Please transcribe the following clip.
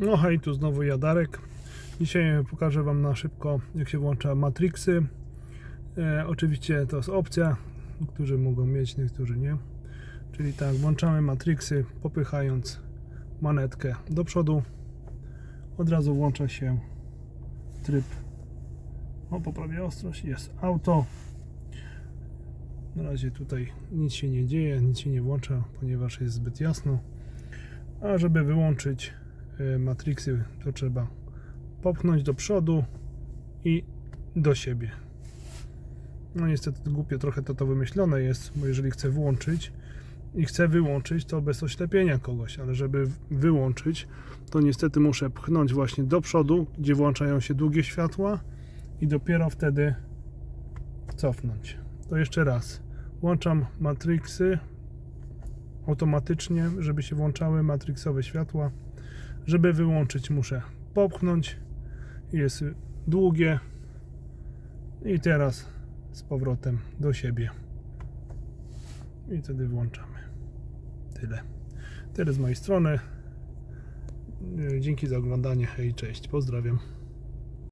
No hej, tu znowu Jadarek. Dzisiaj pokażę Wam na szybko, jak się włącza Matrixy. E, oczywiście to jest opcja, niektórzy mogą mieć, niektórzy nie. Czyli tak, włączamy Matrixy, popychając manetkę do przodu. Od razu włącza się tryb. O, poprawię ostrość, jest auto. Na razie tutaj nic się nie dzieje, nic się nie włącza, ponieważ jest zbyt jasno. A żeby wyłączyć matrixy, to trzeba popchnąć do przodu i do siebie. No niestety głupio trochę to, to wymyślone jest, bo jeżeli chcę włączyć i chcę wyłączyć, to bez oślepienia kogoś, ale żeby wyłączyć, to niestety muszę pchnąć właśnie do przodu, gdzie włączają się długie światła i dopiero wtedy cofnąć. To jeszcze raz. Włączam matrixy automatycznie, żeby się włączały matrixowe światła. Żeby wyłączyć, muszę popchnąć. Jest długie. I teraz z powrotem do siebie. I wtedy włączamy. Tyle. Tyle z mojej strony. Dzięki za oglądanie. Hej, cześć. Pozdrawiam.